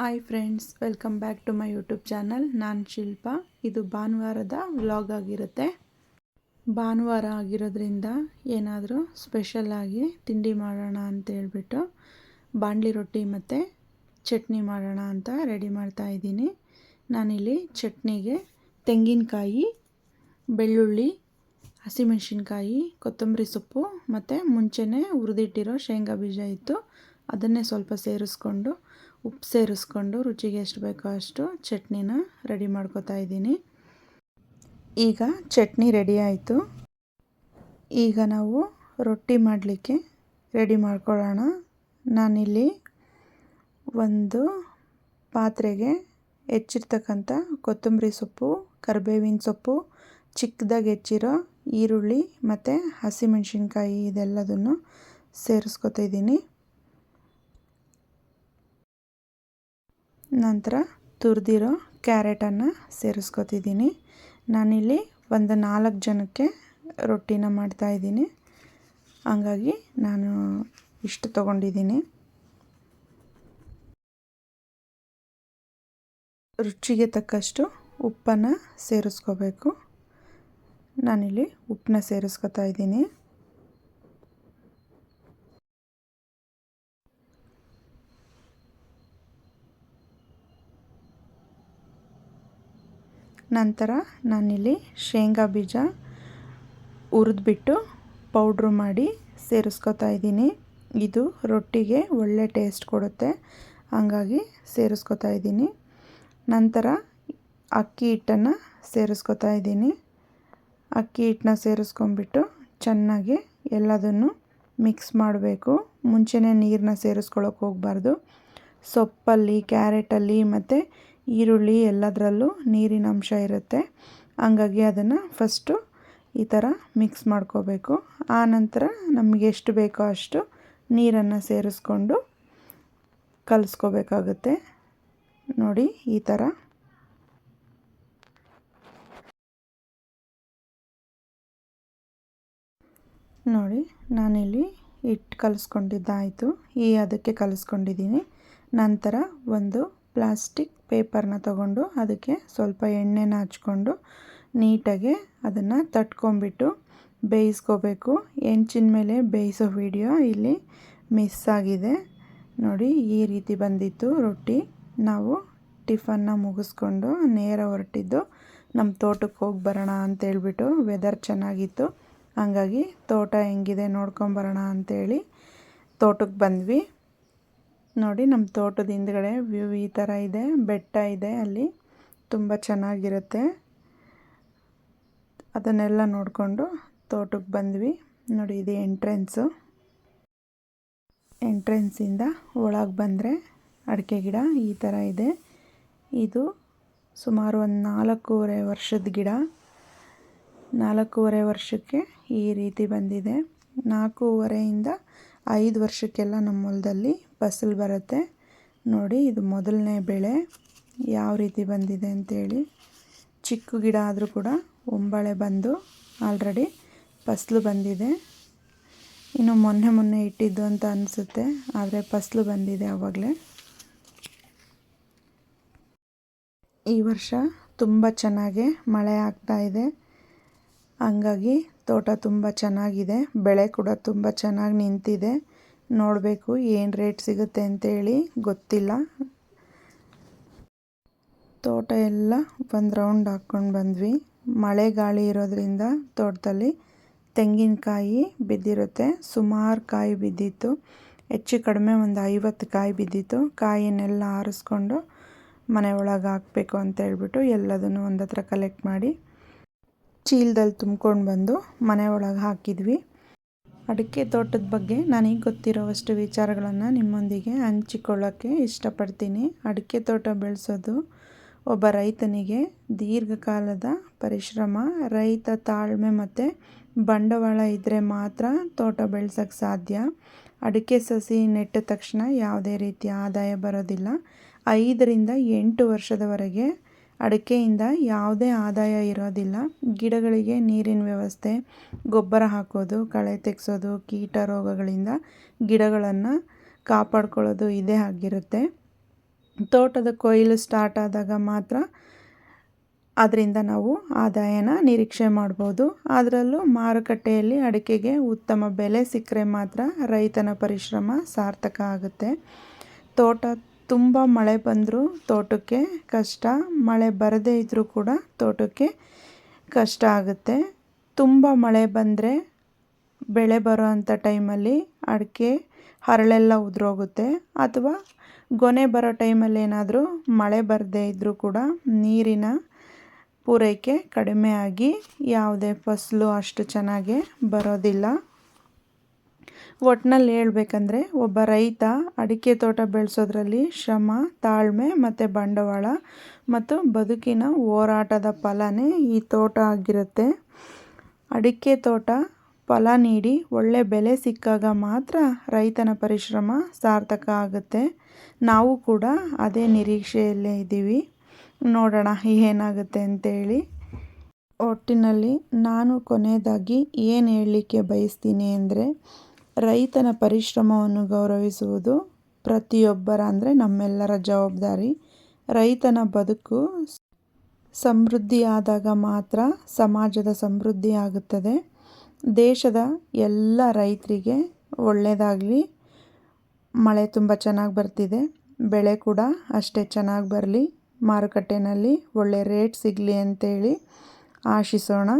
Hi friends welcome back to my YouTube channel ನಾನು ಶಿಲ್ಪ. ಇದು ಭಾನುವಾರದ ವ್ಲಾಗ್ ಆಗಿರುತ್ತೆ. ಭಾನುವಾರ ಆಗಿರೋದ್ರಿಂದ ಏನಾದರೂ ಸ್ಪೆಷಲಾಗಿ ತಿಂಡಿ ಮಾಡೋಣ ಅಂತ ಹೇಳ್ಬಿಟ್ಟು ಬಾಣಲಿ ರೊಟ್ಟಿ ಮತ್ತು ಚಟ್ನಿ ಮಾಡೋಣ ಅಂತ ರೆಡಿ ಮಾಡ್ತಾ ಇದ್ದೀನಿ. ನಾನಿಲ್ಲಿ ಚಟ್ನಿಗೆ ತೆಂಗಿನಕಾಯಿ, ಬೆಳ್ಳುಳ್ಳಿ, ಹಸಿಮೆಣಸಿನ್ಕಾಯಿ, ಕೊತ್ತಂಬರಿ ಸೊಪ್ಪು ಮತ್ತು ಮುಂಚೆನೇ ಹುರಿದಿಟ್ಟಿರೋ ಶೇಂಗಾ ಬೀಜ ಇತ್ತು. ಅದನ್ನೇ ಸ್ವಲ್ಪ ಸೇರಿಸ್ಕೊಂಡು, ಉಪ್ಪು ಸೇರಿಸ್ಕೊಂಡು ರುಚಿಗೆ ಎಷ್ಟು ಬೇಕೋ ಅಷ್ಟು ಚಟ್ನಿನ ರೆಡಿ ಮಾಡ್ಕೋತಾ ಇದ್ದೀನಿ. ಈಗ ಚಟ್ನಿ ರೆಡಿ ಆಯಿತು. ಈಗ ನಾವು ರೊಟ್ಟಿ ಮಾಡಲಿಕ್ಕೆ ರೆಡಿ ಮಾಡ್ಕೊಳ್ಳೋಣ. ನಾನಿಲ್ಲಿ ಒಂದು ಪಾತ್ರೆಗೆ ಹೆಚ್ಚಿರ್ತಕ್ಕಂಥ ಕೊತ್ತಂಬರಿ ಸೊಪ್ಪು, ಕರಿಬೇವಿನ ಸೊಪ್ಪು, ಚಿಕ್ಕದಾಗಿ ಹೆಚ್ಚಿರೋ ಈರುಳ್ಳಿ ಮತ್ತು ಹಸಿಮೆಣಸಿನ್ಕಾಯಿ ಇದೆಲ್ಲದನ್ನು ಸೇರಿಸ್ಕೊತಾ ಇದ್ದೀನಿ. ನಂತರ ತುರಿದಿರೋ ಕ್ಯಾರೆಟನ್ನು ಸೇರಿಸ್ಕೊತಿದ್ದೀನಿ. ನಾನಿಲ್ಲಿ ಒಂದು ನಾಲ್ಕು ಜನಕ್ಕೆ ರೊಟ್ಟಿನ ಮಾಡ್ತಾಯಿದ್ದೀನಿ ಹಂಗಾಗಿ ನಾನು ಇಷ್ಟು ತೊಗೊಂಡಿದ್ದೀನಿ. ರುಚಿಗೆ ತಕ್ಕಷ್ಟು ಉಪ್ಪನ್ನು ಸೇರಿಸ್ಕೋಬೇಕು. ನಾನಿಲ್ಲಿ ಉಪ್ಪನ್ನ ಸೇರಿಸ್ಕೊತಾ ಇದ್ದೀನಿ. ನಂತರ ನಾನಿಲ್ಲಿ ಶೇಂಗಾ ಬೀಜ ಹುರಿದ್ಬಿಟ್ಟು ಪೌಡ್ರು ಮಾಡಿ ಸೇರಿಸ್ಕೊತಾ ಇದ್ದೀನಿ. ಇದು ರೊಟ್ಟಿಗೆ ಒಳ್ಳೆ ಟೇಸ್ಟ್ ಕೊಡುತ್ತೆ. ಹಾಗಾಗಿ ಸೇರಿಸ್ಕೊತಾ ಇದ್ದೀನಿ. ನಂತರ ಅಕ್ಕಿ ಹಿಟ್ಟನ್ನು ಸೇರಿಸ್ಕೊತಾ ಇದ್ದೀನಿ. ಅಕ್ಕಿ ಹಿಟ್ಟನ್ನ ಸೇರಿಸ್ಕೊಂಬಿಟ್ಟು ಚೆನ್ನಾಗಿ ಎಲ್ಲದನ್ನು ಮಿಕ್ಸ್ ಮಾಡಬೇಕು. ಮುಂಚೆನೇ ನೀರನ್ನ ಸೇರಿಸ್ಕೊಳ್ಳೋಕೆ ಹೋಗಬಾರ್ದು. ಸೊಪ್ಪಲ್ಲಿ, ಕ್ಯಾರೆಟಲ್ಲಿ ಮತ್ತು ಈರುಳ್ಳಿ ಎಲ್ಲದರಲ್ಲೂ ನೀರಿನ ಅಂಶ ಇರುತ್ತೆ. ಹಂಗಾಗಿ ಅದನ್ನು ಫಸ್ಟು ಈ ಥರ ಮಿಕ್ಸ್ ಮಾಡ್ಕೋಬೇಕು. ಆನಂತರ ನಮಗೆ ಎಷ್ಟು ಬೇಕೋ ಅಷ್ಟು ನೀರನ್ನು ಸೇರಿಸ್ಕೊಂಡು ಕಲಿಸ್ಕೋಬೇಕಾಗುತ್ತೆ. ನೋಡಿ ಈ ಥರ ನೋಡಿ ನಾನಿಲ್ಲಿ ಹಿಟ್ಟು ಕಲಿಸ್ಕೊಂಡಿದ್ದಾಯಿತು. ಈ ಅದಕ್ಕೆ ಕಲಿಸ್ಕೊಂಡಿದ್ದೀನಿ. ನಂತರ ಒಂದು ಪ್ಲಾಸ್ಟಿಕ್ ಪೇಪರ್ನ ತಗೊಂಡು ಅದಕ್ಕೆ ಸ್ವಲ್ಪ ಎಣ್ಣೆನ ಹಚ್ಕೊಂಡು ನೀಟಾಗಿ ಅದನ್ನು ತಟ್ಕೊಂಬಿಟ್ಟು ಬೇಯಿಸ್ಕೋಬೇಕು. ಹೆಂಚಿನ ಮೇಲೆ ಬೇಯಿಸೋ ವಿಡಿಯೋ ಇಲ್ಲಿ ಮಿಸ್ ಆಗಿದೆ. ನೋಡಿ, ಈ ರೀತಿ ಬಂದಿತ್ತು ರೊಟ್ಟಿ. ನಾವು ಟಿಫನ್ನ ಮುಗಿಸ್ಕೊಂಡು ನೇರ ಹೊರಟಿದ್ದು ನಮ್ಮ ತೋಟಕ್ಕೆ ಹೋಗಿ ಬರೋಣ ಅಂತೇಳ್ಬಿಟ್ಟು ವೆದರ್ ಚೆನ್ನಾಗಿತ್ತು. ಹಾಗಾಗಿ ತೋಟ ಹೆಂಗಿದೆ ನೋಡ್ಕೊಂಬರೋಣ ಅಂತೇಳಿ ತೋಟಕ್ಕೆ ಬಂದ್ವಿ. ನೋಡಿ ನಮ್ಮ ತೋಟದ ಹಿಂದ್ಗಡೆ ವ್ಯೂ ಈ ಥರ ಇದೆ. ಬೆಟ್ಟ ಇದೆ ಅಲ್ಲಿ. ತುಂಬ ಚೆನ್ನಾಗಿರುತ್ತೆ. ಅದನ್ನೆಲ್ಲ ನೋಡಿಕೊಂಡು ತೋಟಕ್ಕೆ ಬಂದ್ವಿ. ನೋಡಿ, ಇದು ಎಂಟ್ರೆನ್ಸು. ಎಂಟ್ರೆನ್ಸಿಂದ ಒಳಗೆ ಬಂದರೆ ಅಡಿಕೆ ಗಿಡ ಈ ಥರ ಇದೆ. ಇದು ಸುಮಾರು ಒಂದು ನಾಲ್ಕೂವರೆ ವರ್ಷದ ಗಿಡ. ನಾಲ್ಕೂವರೆ ವರ್ಷಕ್ಕೆ ಈ ರೀತಿ ಬಂದಿದೆ. ನಾಲ್ಕೂವರೆಯಿಂದ ಐದು ವರ್ಷಕ್ಕೆಲ್ಲ ನಮ್ಮ ಹೊಲದಲ್ಲಿ ಫಸಲು ಬರುತ್ತೆ. ನೋಡಿ, ಇದು ಮೊದಲನೇ ಬೆಳೆ. ಯಾವ ರೀತಿ ಬಂದಿದೆ ಅಂತೇಳಿ. ಚಿಕ್ಕ ಗಿಡ ಆದರೂ ಕೂಡ ಒಂಬಳೆ ಬಂದು ಆಲ್ರೆಡಿ ಫಸಲು ಬಂದಿದೆ. ಇನ್ನು ಮೊನ್ನೆ ಮೊನ್ನೆ ಇಟ್ಟಿದ್ದು ಅಂತ ಅನಿಸುತ್ತೆ, ಆದರೆ ಫಸಲು ಬಂದಿದೆ ಆವಾಗಲೇ ಈ ವರ್ಷ ತುಂಬ ಚೆನ್ನಾಗೆ ಮಳೆ ಆಗ್ತಾ ಇದೆ. ಹಂಗಾಗಿ ತೋಟ ತುಂಬ ಚೆನ್ನಾಗಿದೆ. ಬೆಳೆ ಕೂಡ ತುಂಬ ಚೆನ್ನಾಗಿ ನಿಂತಿದೆ. ನೋಡಬೇಕು ಏನು ರೇಟ್ ಸಿಗುತ್ತೆ ಅಂತೇಳಿ. ಗೊತ್ತಿಲ್ಲ. ತೋಟ ಎಲ್ಲ ಒಂದು ರೌಂಡ್ ಹಾಕ್ಕೊಂಡು ಬಂದ್ವಿ. ಮಳೆ ಗಾಳಿ ಇರೋದ್ರಿಂದ ತೋಟದಲ್ಲಿ ತೆಂಗಿನಕಾಯಿ ಬಿದ್ದಿರುತ್ತೆ. ಸುಮಾರು ಕಾಯಿ ಬಿದ್ದಿತ್ತು. ಹೆಚ್ಚು ಕಡಿಮೆ ಒಂದು ಐವತ್ತು ಕಾಯಿ ಬಿದ್ದಿತ್ತು. ಕಾಯಿನೆಲ್ಲ ಆರಿಸ್ಕೊಂಡು ಮನೆ ಒಳಗೆ ಹಾಕಬೇಕು ಅಂತ ಹೇಳ್ಬಿಟ್ಟು ಎಲ್ಲದನ್ನು ಒಂದತ್ರ ಕಲೆಕ್ಟ್ ಮಾಡಿ ಚೀಲದಲ್ಲಿ ತುಂಬ್ಕೊಂಡು ಬಂದು ಮನೆ ಒಳಗೆ ಹಾಕಿದ್ವಿ. ಅಡಿಕೆ ತೋಟದ ಬಗ್ಗೆ ನನಗೆ ಗೊತ್ತಿರೋವಷ್ಟು ವಿಚಾರಗಳನ್ನು ನಿಮ್ಮೊಂದಿಗೆ ಹಂಚಿಕೊಳ್ಳೋಕ್ಕೆ ಇಷ್ಟಪಡ್ತೀನಿ. ಅಡಿಕೆ ತೋಟ ಬೆಳೆಸೋದು ಒಬ್ಬ ರೈತನಿಗೆ ದೀರ್ಘಕಾಲದ ಪರಿಶ್ರಮ. ರೈತ ತಾಳ್ಮೆ ಮತ್ತು ಬಂಡವಾಳ ಇದ್ದರೆ ಮಾತ್ರ ತೋಟ ಬೆಳೆಸೋಕ್ಕೆ ಸಾಧ್ಯ. ಅಡಿಕೆ ಸಸಿ ನೆಟ್ಟ ತಕ್ಷಣ ಯಾವುದೇ ರೀತಿಯ ಆದಾಯ ಬರೋದಿಲ್ಲ. ಐದರಿಂದ ಎಂಟು ವರ್ಷದವರೆಗೆ ಅಡಿಕೆಯಿಂದ ಯಾವುದೇ ಆದಾಯ ಇರೋದಿಲ್ಲ. ಗಿಡಗಳಿಗೆ ನೀರಿನ ವ್ಯವಸ್ಥೆ, ಗೊಬ್ಬರ ಹಾಕೋದು, ಕಳೆ ತೆಗೆಸೋದು, ಕೀಟ ರೋಗಗಳಿಂದ ಗಿಡಗಳನ್ನು ಕಾಪಾಡ್ಕೊಳ್ಳೋದು ಇದೇ ಆಗಿರುತ್ತೆ. ತೋಟದ ಕೊಯ್ಲು ಸ್ಟಾರ್ಟ್ ಆದಾಗ ಮಾತ್ರ ಅದರಿಂದ ನಾವು ಆದಾಯನ ನಿರೀಕ್ಷೆ ಮಾಡ್ಬೋದು. ಅದರಲ್ಲೂ ಮಾರುಕಟ್ಟೆಯಲ್ಲಿ ಅಡಿಕೆಗೆ ಉತ್ತಮ ಬೆಲೆ ಸಿಕ್ಕರೆ ಮಾತ್ರ ರೈತನ ಪರಿಶ್ರಮ ಸಾರ್ಥಕ ಆಗುತ್ತೆ. ತೋಟ ತುಂಬ ಮಳೆ ಬಂದರೂ ತೋಟಕ್ಕೆ ಕಷ್ಟ. ಮಳೆ ಬರದೇ ಇದ್ದರೂ ಕೂಡ ತೋಟಕ್ಕೆ ಕಷ್ಟ ಆಗುತ್ತೆ. ತುಂಬ ಮಳೆ ಬಂದರೆ ಬೆಳೆ ಬರೋ ಅಂಥ ಟೈಮಲ್ಲಿ ಅಡಿಕೆ, ಹರಳೆಲ್ಲ ಉದುರೋಗುತ್ತೆ. ಅಥವಾ ಗೊನೆ ಬರೋ ಟೈಮಲ್ಲಿ ಏನಾದರೂ ಮಳೆ ಬರದೇ ಇದ್ದರೂ ಕೂಡ ನೀರಿನ ಪೂರೈಕೆ ಕಡಿಮೆ ಆಗಿ ಯಾವುದೇ ಫಸಲು ಅಷ್ಟು ಚೆನ್ನಾಗಿ ಬರೋದಿಲ್ಲ. ಒಟ್ಟಿನಲ್ಲಿ ಹೇಳ್ಬೇಕಂದ್ರೆ ಒಬ್ಬ ರೈತ ಅಡಿಕೆ ತೋಟ ಬೆಳೆಸೋದ್ರಲ್ಲಿ ಶ್ರಮ, ತಾಳ್ಮೆ ಮತ್ತು ಬಂಡವಾಳ ಮತ್ತು ಬದುಕಿನ ಹೋರಾಟದ ಫಲನೇ ಈ ತೋಟ ಆಗಿರುತ್ತೆ. ಅಡಿಕೆ ತೋಟ ಫಲ ನೀಡಿ ಒಳ್ಳೆ ಬೆಲೆ ಸಿಕ್ಕಾಗ ಮಾತ್ರ ರೈತನ ಪರಿಶ್ರಮ ಸಾರ್ಥಕ ಆಗುತ್ತೆ. ನಾವು ಕೂಡ ಅದೇ ನಿರೀಕ್ಷೆಯಲ್ಲೇ ಇದ್ದೀವಿ. ನೋಡೋಣ ಏನಾಗುತ್ತೆ ಅಂತೇಳಿ. ಒಟ್ಟಿನಲ್ಲಿ ನಾನು ಕೊನೆಯದಾಗಿ ಏನು ಹೇಳಲಿಕ್ಕೆ ಬಯಸ್ತೀನಿ ಅಂದರೆ ರೈತನ ಪರಿಶ್ರಮವನ್ನು ಗೌರವಿಸುವುದು ಪ್ರತಿಯೊಬ್ಬರ ಅಂದರೆ ನಮ್ಮೆಲ್ಲರ ಜವಾಬ್ದಾರಿ. ರೈತನ ಬದುಕು ಸಮೃದ್ಧಿಯಾದಾಗ ಮಾತ್ರ ಸಮಾಜದ ಸಮೃದ್ಧಿ ಆಗುತ್ತದೆ. ದೇಶದ ಎಲ್ಲ ರೈತರಿಗೆ ಒಳ್ಳೆಯದಾಗಲಿ ಮಳೆ ತುಂಬ ಚೆನ್ನಾಗಿ ಬರ್ತಿದೆ. ಬೆಳೆ ಕೂಡ ಅಷ್ಟೇ ಚೆನ್ನಾಗಿ ಬರಲಿ. ಮಾರುಕಟ್ಟೆಯಲ್ಲಿ ಒಳ್ಳೆ ರೇಟ್ ಸಿಗಲಿ ಅಂತೇಳಿ ಆಶಿಸೋಣ.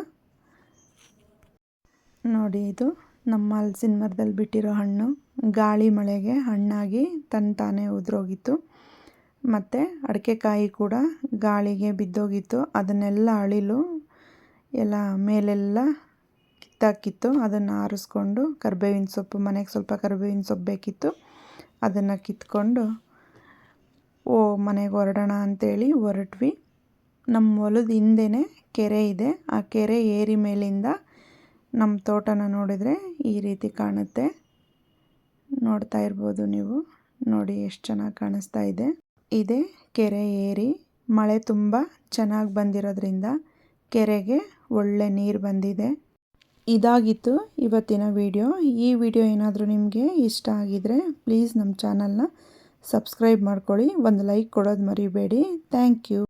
ನೋಡಿ ಇದು. ನಮ್ಮ ಹಲ್ಸಿನ ಮರದಲ್ಲಿ ಬಿಟ್ಟಿರೋ ಹಣ್ಣು ಗಾಳಿ ಮಳೆಗೆ ಹಣ್ಣಾಗಿ ತನ್ನ ತಾನೇ ಉದುರೋಗಿತ್ತು. ಮತ್ತು ಅಡಿಕೆಕಾಯಿ ಕೂಡ ಗಾಳಿಗೆ ಬಿದ್ದೋಗಿತ್ತು. ಅದನ್ನೆಲ್ಲ ಅಳಿಲು ಎಲ್ಲ ಮೇಲೆಲ್ಲ ಕಿತ್ತಾಕಿತ್ತು. ಅದನ್ನು ಆರಿಸ್ಕೊಂಡು ಕರಿಬೇವಿನ ಸೊಪ್ಪು, ಮನೆಗೆ ಸ್ವಲ್ಪ ಕರಿಬೇವಿನ ಸೊಪ್ಪು ಬೇಕಿತ್ತು. ಅದನ್ನು ಕಿತ್ಕೊಂಡು, ಓ, ಮನೆಗೆ ಹೊರಡೋಣ ಅಂತೇಳಿ ಹೊರಟ್ವಿ. ನಮ್ಮ ಹೊಲದ ಹಿಂದೆಯೇ ಕೆರೆ ಇದೆ. ಆ ಕೆರೆ ಏರಿ ಮೇಲಿಂದ ನಮ್ಮ ತೋಟನ ನೋಡಿದರೆ ಈ ರೀತಿ ಕಾಣುತ್ತೆ. ನೋಡ್ತಾ ಇರ್ಬೋದು ನೀವು. ನೋಡಿ ಎಷ್ಟು ಚೆನ್ನಾಗಿ ಕಾಣಿಸ್ತಾ ಇದೆ. ಇದೆ ಕೆರೆ ಏರಿ. ಮಳೆ ತುಂಬ ಚೆನ್ನಾಗಿ ಬಂದಿರೋದ್ರಿಂದ ಕೆರೆಗೆ ಒಳ್ಳೆ ನೀರು ಬಂದಿದೆ. ಇದಾಗಿತ್ತು ಇವತ್ತಿನ ವಿಡಿಯೋ. ಈ ವಿಡಿಯೋ ಏನಾದರೂ ನಿಮಗೆ ಇಷ್ಟ ಆಗಿದರೆ ಪ್ಲೀಸ್ ನಮ್ಮ ಚಾನಲ್ನ ಸಬ್ಸ್ಕ್ರೈಬ್ ಮಾಡ್ಕೊಳ್ಳಿ. ಒಂದು ಲೈಕ್ ಕೊಡೋದು ಮರಿಬೇಡಿ. Thank you.